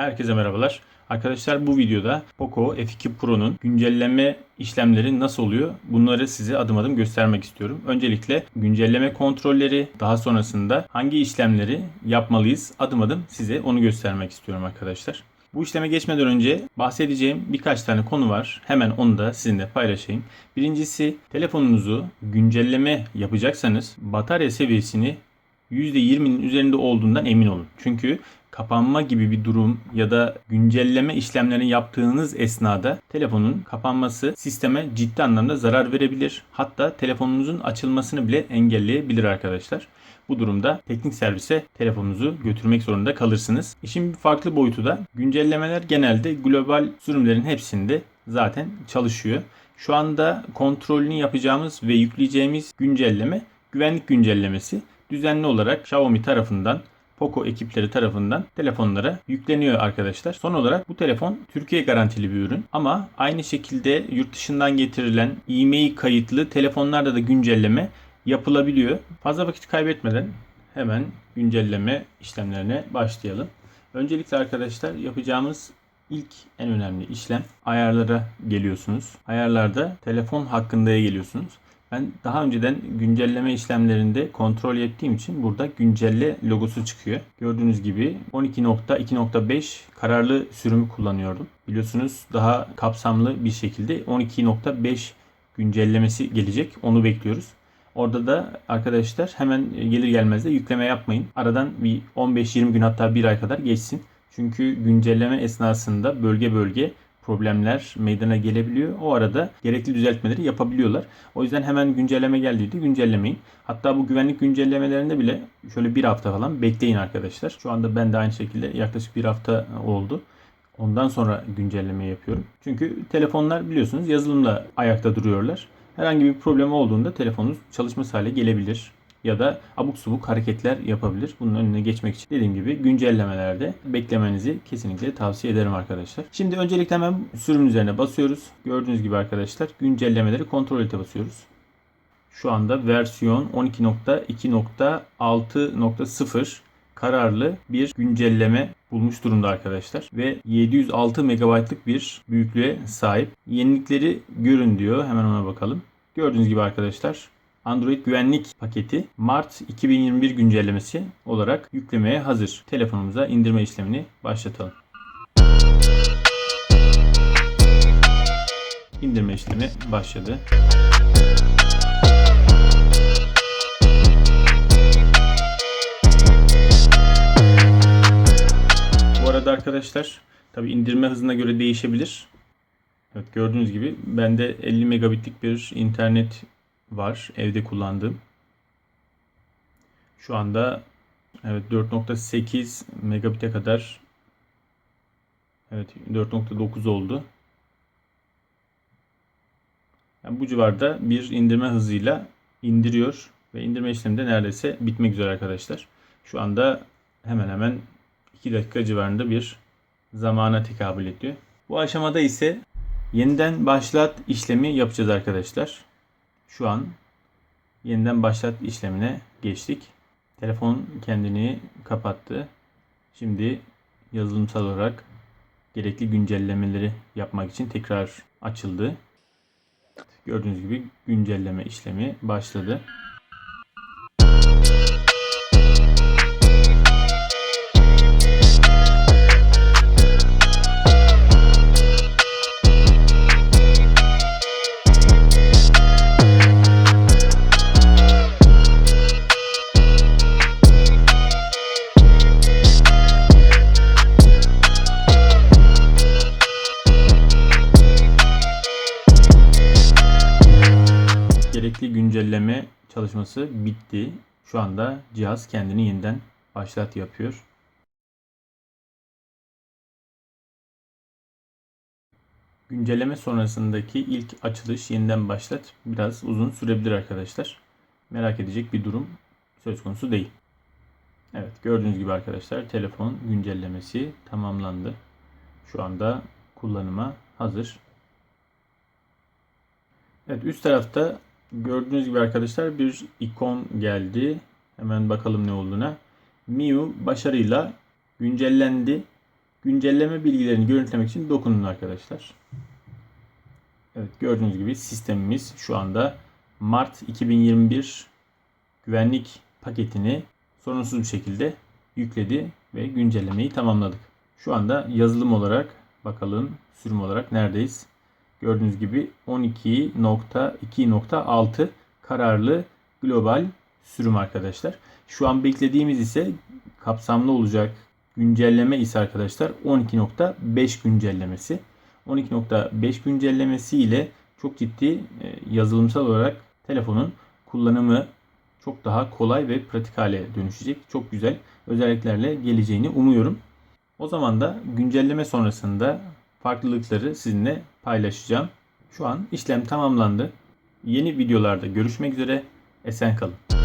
Herkese merhabalar. Arkadaşlar bu videoda Poco F2 Pro'nun güncelleme işlemleri nasıl oluyor? Bunları size adım adım göstermek istiyorum. Öncelikle güncelleme kontrolleri, daha sonrasında hangi işlemleri yapmalıyız adım adım size onu göstermek istiyorum arkadaşlar. Bu işleme geçmeden önce bahsedeceğim birkaç tane konu var. Hemen onu da sizinle paylaşayım. Birincisi telefonunuzu güncelleme yapacaksanız batarya seviyesini %20'nin üzerinde olduğundan emin olun. Çünkü kapanma gibi bir durum ya da güncelleme işlemlerini yaptığınız esnada telefonun kapanması sisteme ciddi anlamda zarar verebilir. Hatta telefonunuzun açılmasını bile engelleyebilir arkadaşlar. Bu durumda teknik servise telefonunuzu götürmek zorunda kalırsınız. İşin farklı boyutu da güncellemeler genelde global sürümlerin hepsinde zaten çalışıyor. Şu anda kontrolünü yapacağımız ve yükleyeceğimiz güncelleme güvenlik güncellemesi düzenli olarak Xiaomi tarafından Poco ekipleri tarafından telefonlara yükleniyor arkadaşlar. Son olarak bu telefon Türkiye garantili bir ürün ama aynı şekilde yurt dışından getirilen e-mail kayıtlı telefonlarda da güncelleme yapılabiliyor. Fazla vakit kaybetmeden hemen güncelleme işlemlerine başlayalım. Öncelikle arkadaşlar yapacağımız ilk en önemli işlem ayarlara geliyorsunuz. Ayarlarda telefon hakkındaya geliyorsunuz. Ben daha önceden güncelleme işlemlerinde kontrol ettiğim için burada güncelle logosu çıkıyor. Gördüğünüz gibi 12.2.5 kararlı sürümü kullanıyordum. Biliyorsunuz daha kapsamlı bir şekilde 12.5 güncellemesi gelecek. Onu bekliyoruz. Orada da arkadaşlar hemen gelir gelmez de yükleme yapmayın. Aradan bir 15-20 gün hatta bir ay kadar geçsin. Çünkü güncelleme esnasında bölge bölge problemler meydana gelebiliyor. O arada gerekli düzeltmeleri yapabiliyorlar. O yüzden hemen güncelleme geldiğinde güncellemeyin. Hatta bu güvenlik güncellemelerinde bile şöyle bir hafta falan bekleyin arkadaşlar. Şu anda ben de aynı şekilde yaklaşık bir hafta oldu. Ondan sonra güncelleme yapıyorum. Çünkü telefonlar biliyorsunuz yazılımla ayakta duruyorlar. Herhangi bir problem olduğunda telefonunuz çalışması hale gelebilir ya da abuk subuk hareketler yapabilir. Bunun önüne geçmek için dediğim gibi güncellemelerde beklemenizi kesinlikle tavsiye ederim arkadaşlar. Şimdi öncelikle hemen sürümün üzerine basıyoruz. Gördüğünüz gibi arkadaşlar güncellemeleri kontrol ete basıyoruz. Şu anda versiyon 12.2.6.0 kararlı bir güncelleme bulmuş durumda arkadaşlar. Ve 706 MB'lık bir büyüklüğe sahip. Yenilikleri görün diyor. Hemen ona bakalım. Gördüğünüz gibi arkadaşlar Android güvenlik paketi Mart 2021 güncellemesi olarak yüklemeye hazır. Telefonumuza indirme işlemini başlatalım. İndirme işlemi başladı. Bu arada arkadaşlar tabi indirme hızına göre değişebilir. Evet gördüğünüz gibi bende 50 megabitlik bir internet var evde kullandığım. Şu anda evet 4.8 megabit'e kadar evet 4.9 oldu. Yani bu civarda bir indirme hızıyla indiriyor ve indirme işlemi de neredeyse bitmek üzere arkadaşlar. Şu anda hemen hemen 2 dakika civarında bir zamana tekabül ediyor. Bu aşamada ise yeniden başlat işlemi yapacağız arkadaşlar. Şu an yeniden başlat işlemine geçtik. Telefon kendini kapattı. Şimdi yazılımsal olarak gerekli güncellemeleri yapmak için tekrar açıldı. Gördüğünüz gibi güncelleme işlemi başladı. Gerekli güncelleme çalışması bitti. Şu anda cihaz kendini yeniden başlat yapıyor. Güncelleme sonrasındaki ilk açılış yeniden başlat biraz uzun sürebilir arkadaşlar. Merak edecek bir durum söz konusu değil. Evet gördüğünüz gibi arkadaşlar telefon güncellemesi tamamlandı. Şu anda kullanıma hazır. Evet üst tarafta Gördüğünüz gibi arkadaşlar bir ikon geldi. Hemen bakalım ne olduğuna. MIU başarıyla güncellendi. Güncelleme bilgilerini görüntülemek için dokunun arkadaşlar. Evet gördüğünüz gibi sistemimiz şu anda Mart 2021 güvenlik paketini sorunsuz bir şekilde yükledi ve güncellemeyi tamamladık. Şu anda yazılım olarak bakalım sürüm olarak neredeyiz? Gördüğünüz gibi 12.2.6 kararlı global sürüm arkadaşlar. Şu an beklediğimiz ise kapsamlı olacak güncelleme ise arkadaşlar 12.5 güncellemesi. 12.5 güncellemesi ile çok ciddi e, yazılımsal olarak telefonun kullanımı çok daha kolay ve pratik hale dönüşecek. Çok güzel özelliklerle geleceğini umuyorum. O zaman da güncelleme sonrasında farklılıkları sizinle paylaşacağım. Şu an işlem tamamlandı. Yeni videolarda görüşmek üzere. Esen kalın.